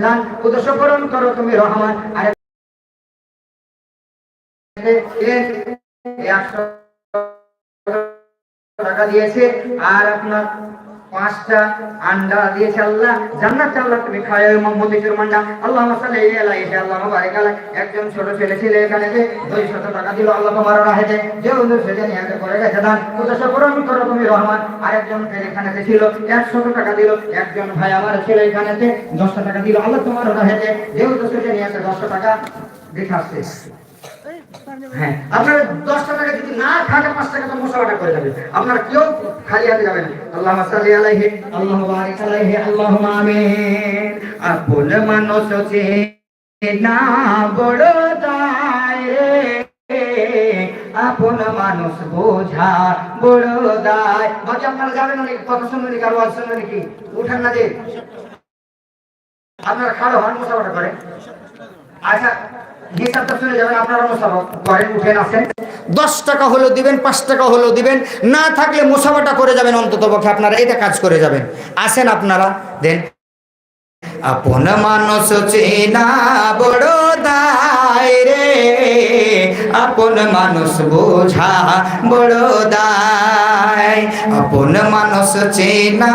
দান উদ্দেশ্য পূরণ করো তুমি রহমান। আর টাকা দিয়েছে আর আপনার পাঁচটা আন্ডা দিয়েছে আল্লাহ। জান্নাত আল্লাহ তুমি খায় মতিচুর মান্ডা আল্লাহ মাসালে এলা এসে আল্লাহ বারিক আল্লাহ একজন ছোট ছেলে ছিল এখানে যে দুই শত টাকা দিল আল্লাহ তোমার রাহেতে যে উদ্দেশ্য যে নিয়ে করে গেছে দান। উদ্দেশ্য পূরণ করো তুমি রহমান। আর একজন এখানে ছিল, একশত টাকা দিল। একজন ভাই আমার ছিল এখানেতে দশটা টাকা দিল আল্লাহ তোমার রাহেতে যে উদ্দেশ্য যে নিয়ে দশটা টাকা, দেখে আসছে। হ্যাঁ আপনার দশটা টাকা যদি না থাকে পাঁচ টাকা তো মশলাটা করে যাবে আপনার কেউ খালি হাতে যাবেন আল্লাহ সাল্লি আল্লাহ বারিক আল্লাহুম্মা আমিন। আপন মানুষ না বড় দায় আপন মানুষ বোঝা বড় দায়। বাকি আপনারা যাবেন অনেক, কথা শুনবেন কারও আজ শুনবেন কি উঠান না যে। আপনারা খাড়ো হন, মশলাটা করে। আচ্ছা দশ টাকা হলেও দিবেন, পাঁচ টাকা হলেও দিবেন। না থাকলে মোসাফাটা করে যাবেন অন্তত পক্ষে, আপনারা এটা কাজ করে যাবেন। আসেন আপনারা, দেন। আপন মানুষ চেনা বড় দায় রে। আপন মানুষ বোঝা বড় দায়। আপন মানুষ চেনা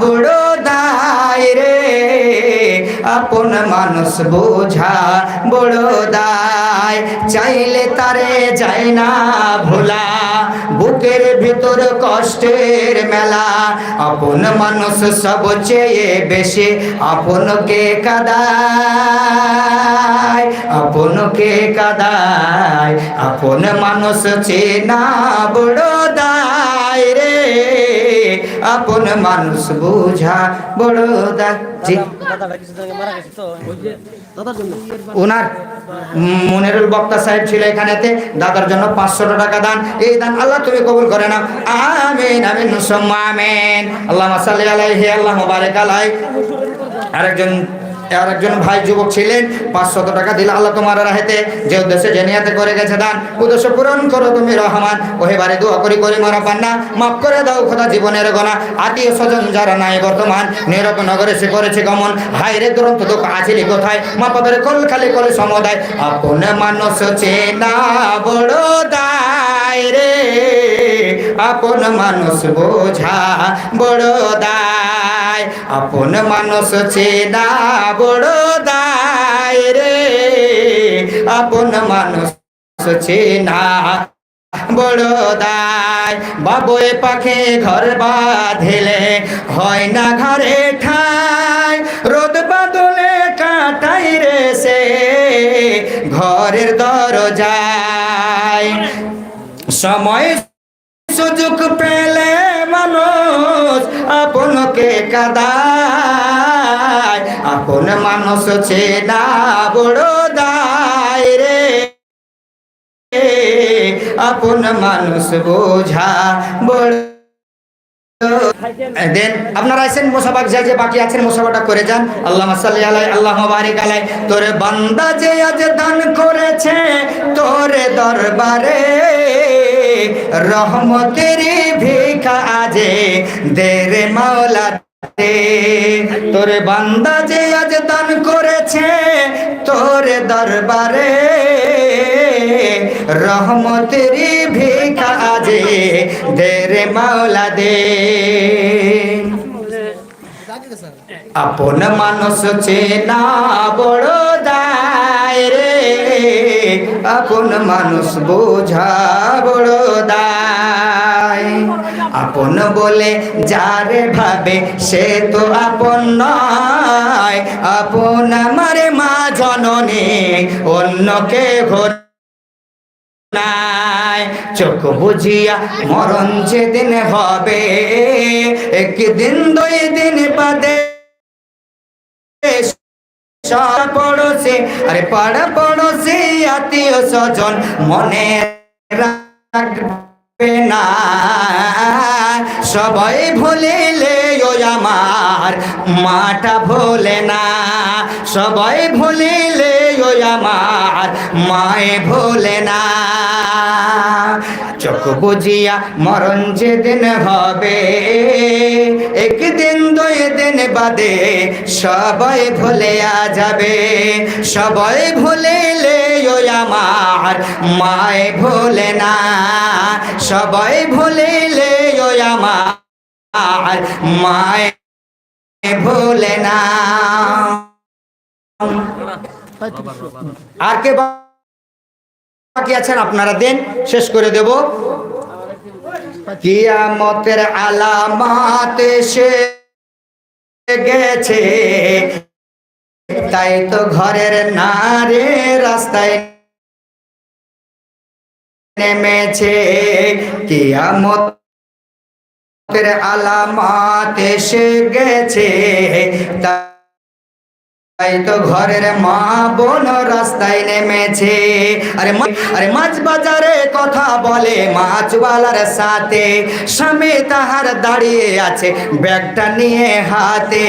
বড় দায় রে। আপন মানুষ বোঝা বড় দায়। চাইলে তারে যায় না ভোলা। বুকের ভিতর কষ্টের মেলা। আপন মানুষ সব চেয়ে বেশি। আপনকে কাদায়? আপনকে কাদায়? আপন মানুষ চেনা বড় দায় রে। আপন মানুষ বুঝা বড় দায়। ওনার মনিরুল বক্তা সাহেব ছিল এখানেতে। দাদার জন্য পাঁচশো টাকা দান। এই দান আল্লাহ তুমি কবুল করে নাও। আমিন আমিন আমিন। আল্লাহ সাল্লি আলাইহি, আল্লাহ মুবারিক আলাই আরেকজন আর একজন ভাই যুবক ছিলেন, পাঁচশত টাকা দিলে আল্লাহ তোমার রাহেতে, যে উদ্দেশ্যে জেনিয়াতে করে গেছে দান, উদ্দেশ্য পূরণ করো তুমি রহমান। ওহে বাড়ি দোয়া করি করি মারা পান্না মাফ করে দাও খোদা জীবনের গোনা। আত্মীয় স্বজন যারা নাই বর্তমান, নীরব নগরে সে করেছে গমন। হাইরে দুরন্ত দুঃখ আছিলি কোথায়? মা পাদের কল খালি কল সমুদায়। আপন মানুষ চেনা বড় দায় রে। আপন মানুষ বোঝা বড় দায়। আপন মানুষ চেনা বড় দায় রে। আপন মানুষ চেনা বড় দায়। বাবুয়ে পাখে ঘর বাঁধিলে হয় না ঘরে ঠাই। রোদ বাদলে কাটাই রে সে ঘরের দরজায়। সময় সুযোগ পেলে মানুষ আপনকে কাদায়। আপন মানুষ চেনা বড় দায় রে। আপন মানুষ বোঝা বড়। দেন আপনারা আছেন মোসাবাক যাই যে বাকি আছেন মোসাবাটা করে যান। আল্লাহ সাল্লি আলাই আল্লাহ বারিক আলাই। তোরে বান্দা যে আজ দান করেছে তোরে দরবারে রহমতের ভিখা আজে, দেরে মাওলা তোরে বান্দা যে আজ দান করেছে, তোরে দরবারে রহমতের ভিখা আজে, দেরে মাওলা দে আপন মানুষ চেনা বড় দায় রে। আপন মানুষ বোঝা বড় দায়। আপন বলে যারে ভাবে সে তো আপন নয়। আপন আমার মা জননী অন্যকে ঘর চোখ বুঝিয়া মরণ যেদিন হবে, একদিন দুই দিন বাদে সব পড়োশি, আরে পাড়া পড়োশি আত্মীয় স্বজন মনে রাখবে না। সবাই ভুলিলে ও আমার মাটা ভোলে না। সবাই ভুলিলে ও আমার মায়ে ভোলে না। চোখ বুঝিয়া মরণ যেদিন হবে, একদিন বাদে সবাই ভুলে যাবে। সবাই ভুলিলে ওই আমার মায় ভুলে না। সবাই ভুলিলে ওই আমার মায় ভুলে না। আর কে বাকি আছেন আপনারা দেন, শেষ করে দেব। কিয়ামতের আলামাত এসে গেছে। তাই তো ঘরের নারে রাস্তায় নেমেছে। কিয়ামত আলামত এসে গেছে। তাই তো ঘরের মা বোন রাস্তায় নেমেছে। আরে আরে মাছ বাজারে কথা বলে মাছওয়ালার সাথে। স্বামী তাহার দাঁড়িয়ে আছে ব্যাগটা নিয়ে হাতে।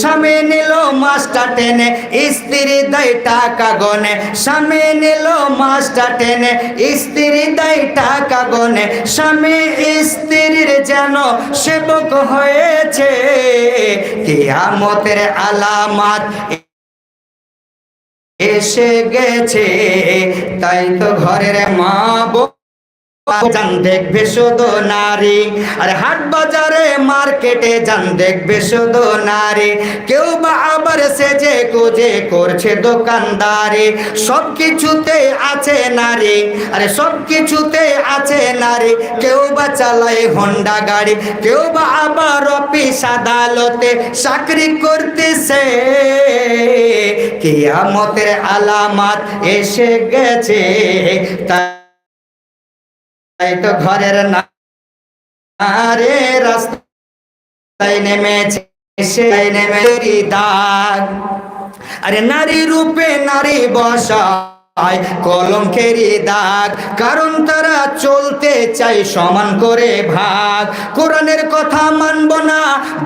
স্বামী নিল মাছটা টেনে, স্ত্রী দেয় টাকা গনে। স্বামী নিল মাছটা টেনে, স্ত্রী দেয় টাকা গনে। স্বামী স্ত্রীর যেন সেবক হয়েছে। কিয়ামতের আলামাত এসে গেছে তাই তো ঘরের মা যান দেখবে শুধু নারী। আর হাট বাজারে, মার্কেটে যান দেখবে শুধু নারী। কেউ বা আবার সেজে কুজে করছে দোকানদারি। সব কিছুতে আছে নারী। আরে সব কিছুতে আছে নারী। কেউ বা চালায় হোন্ডা গাড়ি। কেউ বা আবার অফিস আদালতে চাকরি করতেছে। কিয়ামতের আলামাত এসে গেছে। তাই তাই তো ঘরের নারে রাস্তায় নেমেছে নেমে দাগ আরে নারী রূপে নারী বসা। কলঙ্কেরই দাগ, কারণ তারা চলতে চাই সমান করে ভাগ। কোরআনের কথা মানব না,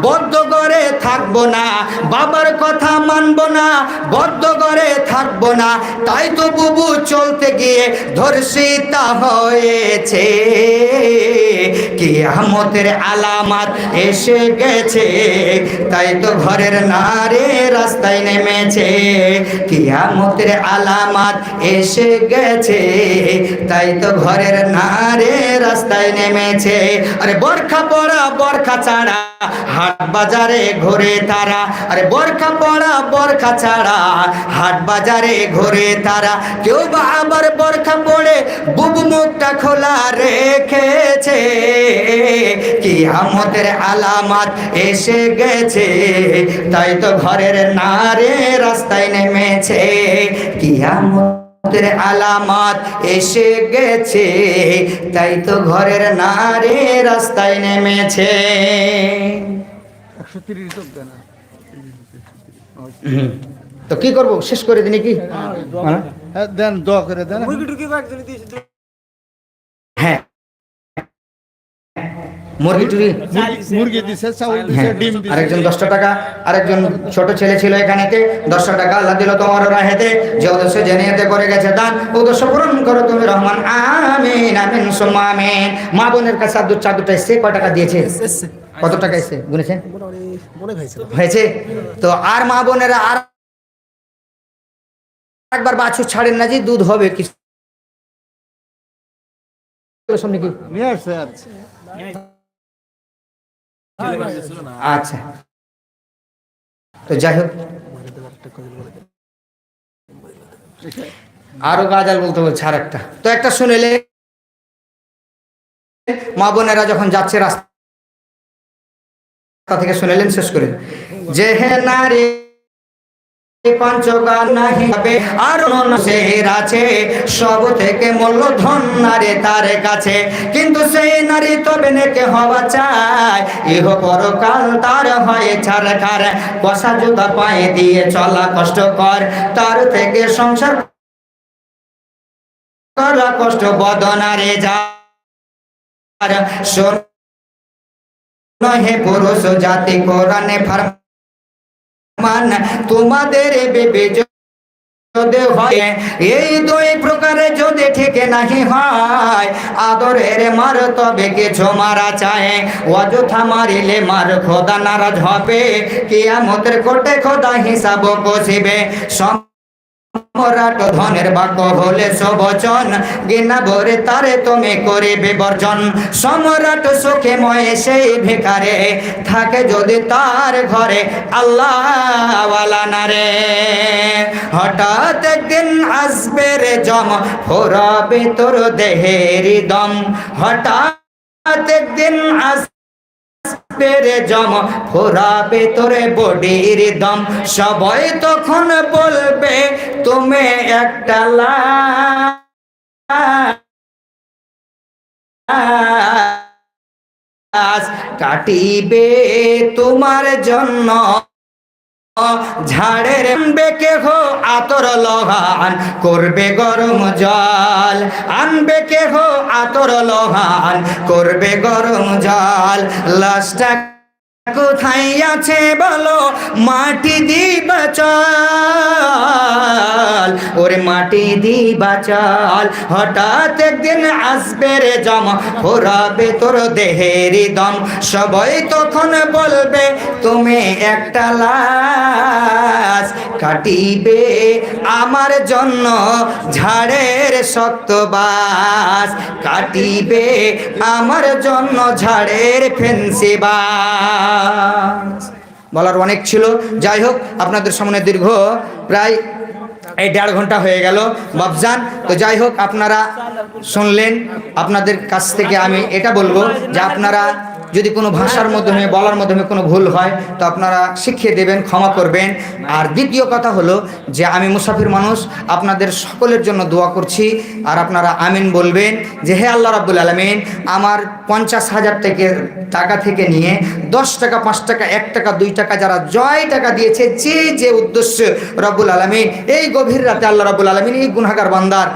বদ্ধ করে থাকব না। বাবার কথা মানব না, বদ্ধ করে থাকব না। তাই তো বুবু চলতে গিয়ে ধর্ষিতা হয়েছে। কিয়ামতের আলামাত এসে গেছে, তাই তো ঘরের নারে রাস্তায় নেমেছে। কিয়ামতের আলামাত এসে গেছে, তাই তো ঘরের নারে রাস্তায় নেমেছে। আরে বরখা পড়া, বরখা ছাড়া হাট বাজারে ঘুরে তারা। আরে বরখা পড়া, বরখা ছাড়া হাট বাজারে ঘুরে তারা। কেউ বা আবার বরখা পড়ে, বুবু মুখটা খোলা রেখেছে। কিয়ামতের আলামাত এসে গেছে, তাই তো ঘরের নারে রাস্তায় নেমেছে। কিয়ামতের আলামাত এসে গেছে তাই তো ঘরের নারে রাস্তায় নেমেছে। তো কি করব? শেষ করে দিন কি? হ্যাঁ, দেন দোয়া করে দেন। হ্যাঁ। মুরগি টুরি মুরগি দিছে চাউল দিছে হ্যাঁ। ডিম দিছে। আরেকজন দশটা টাকা আরেকজন ছোট ছেলে ছিল এখানেতে দশটা টাকা আল্লাহ দিল তোমার রাহেতে। যে উদ্দেশ্য জেনিয়েতে করে গেছে দান। উদ্দেশ্য পূরণ করো তুমি রহমান। আমিন আমিন সুম্মা আমিন মা বোনের কাছে আব্দুল চাদুটা এসে কয় টাকা দিয়েছে? কত টাকা এসে গুনেছেন হয়েছে। তো আর মা বোনেরা আর একবার বাছুর ছাড়েন না যে দুধ হবে কি? সামনে কি আচ্ছা। আচ্ছা। তো যাই হোক। আরও গাজাল বলতে বলছে আর একটা তো একটা শুনেলে মা বোনেরা যখন যাচ্ছে রাস্তা থেকে শুনেলেন শেষ করে। যে হে নারী পঞ্চগান নাহি হবে, আর শের আছে। সব থেকে মূল্যধন নারী তার কাছে। কিন্তু সেই নারী তবে নেকে হওয়া চায়। ইহ পরকাল তার হয় ছাড়খার। কষা জুতা পায়ে দিয়ে চলা কষ্টকর। তার থেকে সংসার করা কষ্ট বদনারে যা হে পুরুষ, জাতি কোরআনে ফরমান তোমাদের বিবেচনা যদি হয়, এই দুই প্রকারে যদি ঠিক নাহি হয়, আদরের মার তবে কিছু মারা চায়। অযথা মারিলে মার খোদা নারাজ হবে, কিয়ামতের কোটে খোদা হিসাব কষিবে সম্রাট ধনের বাক্য হলে সবচন। গিনা ভরে তারে তুমি করিবে বর্জন। সম্রাট সুখে ময়ে সেই ভিকারে থাকে যদি তার ঘরে আল্লাহ না হঠাৎ একদিন আসবে রে জম, ফোরাবে তোর দেহের দম। হঠাৎ একদিন আস পেরে জম, ফোরাবে তোরে বডির দম। সবাই তখন বলবে, তুমি একটা লাশ কাটিবে তোমার জন্য। ঝাড়ের বেকে হো আতর লভান করবে গরম জল। আনবে কে হো আতর লভান করবে গরম জল। লাশটা কোথায় আছে বলো? মাটি দিবা চল। ওরে মাটি দিবা চল। হঠাৎ একদিন আসবে রে জমা ফোরাবে তোর দেহের দম। সবাই তখন বলবে, তুমি একটা লাশ কাটিবে আমার জন্য ঝাড়ের শক্ত বাস। কাটিবে আমার জন্য ঝাড়ের ফেন্সি বাস। বলার অনেক ছিল। যাই হোক, আপনাদের সামনে দীর্ঘ প্রায় এই দেড় ঘণ্টা হয়ে গেল। বাবজান তো যাই হোক, আপনারা শুনলেন। আপনাদের কাছ থেকে আমি এটা বলব যে আপনারা যদি কোনো ভাষার মাধ্যমে, বলার মাধ্যমে কোনো ভুল হয়, তো আপনারা শিখিয়ে দেবেন, ক্ষমা করবেন। আর দ্বিতীয় কথা হলো যে আমি মুসাফির মানুষ, আপনাদের সকলের জন্য দোয়া করছি। আর আপনারা আমিন বলবেন যে, হে আল্লাহ রাব্বুল আলমিন, আমার পঞ্চাশ হাজার থেকে টাকা থেকে নিয়ে দশ টাকা, পাঁচ টাকা, এক টাকা, দুই টাকা, যারা জয় টাকা দিয়েছে, যে যে উদ্দেশ্য রব্বুল আলমিন, এই গভীর রাতে আল্লাহ রাব্বুল আলমিন, এই গুনাগার বান্দার,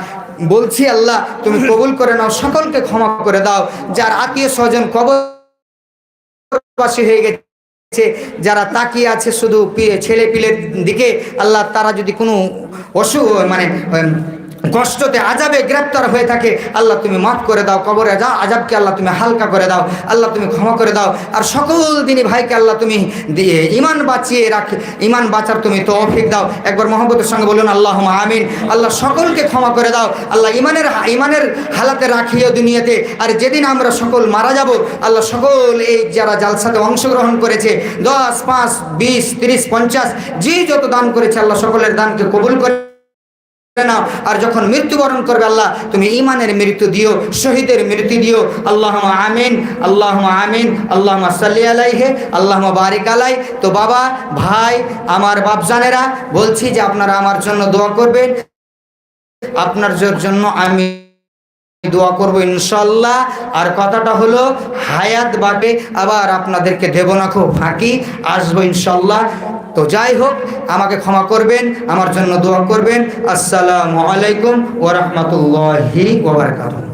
বলছি আল্লাহ, তুমি কবুল করে নাও, সকলকে ক্ষমা করে দাও। যার আত্মীয় স্বজন কবর বাসী হয়ে গেছে, যারা তাকিয়ে আছে শুধু ছেলে পিলের দিকে, আল্লাহ তারা যদি কোনো অসুখ মানে কষ্টতে আজাবে গ্রেপ্তার হয়ে থাকে। আল্লাহ তুমি মাফ করে দাও, কবরে যা আজাবকে আল্লাহ তুমি হালকা করে দাও, আল্লাহ তুমি ক্ষমা করে দাও। আর সকল দিনই ভাইকে আল্লাহ তুমি দিয়ে ইমান বাঁচিয়ে রাখ ইমান বাঁচার তুমি তৌফিক দাও। একবার মোহাম্মদের সঙ্গে বলুন আল্লাহ আমিন। আল্লাহ সকলকে ক্ষমা করে দাও। আল্লাহ ইমানের ইমানের হালাতে রাখিও দুনিয়াতে। আর যেদিন আমরা সকল মারা যাব, আল্লাহ সকল এই যারা জালসাতে অংশগ্রহণ করেছে, দশ, পাঁচ, বিশ, তিরিশ, পঞ্চাশ যে যত দান করেছে, আল্লাহ সকলের দানকে কবুল করে নাও আর যখন মৃত্যুবরণ করবে আল্লাহ, তুমি ইমানের মৃত্যু দিও, শহীদের মৃত্যু দিও। আল্লাহ আমিন আল্লাহ আমিন আল্লাহ সাল্লি আলাইহে আল্লাহ বারিক আলাই। তো বাবা, ভাই, আমার বাপজানেরা, বলছি যে আপনারা আমার জন্য দোয়া করবেন। আপনার জন্য আমি দোয়া করব ইনশাল্লাহ আর কথাটা হলো, হায়াত বাটে, আবার আপনাদেরকে দেব না, খুব ফাঁকি, আসব ইনশাল্লাহ তো যাই হোক, আমাকে ক্ষমা করবেন, আমার জন্য দোয়া করবেন। আসসালামু আলাইকুম ওরহমতুল্লাহি ওবরকাতুহ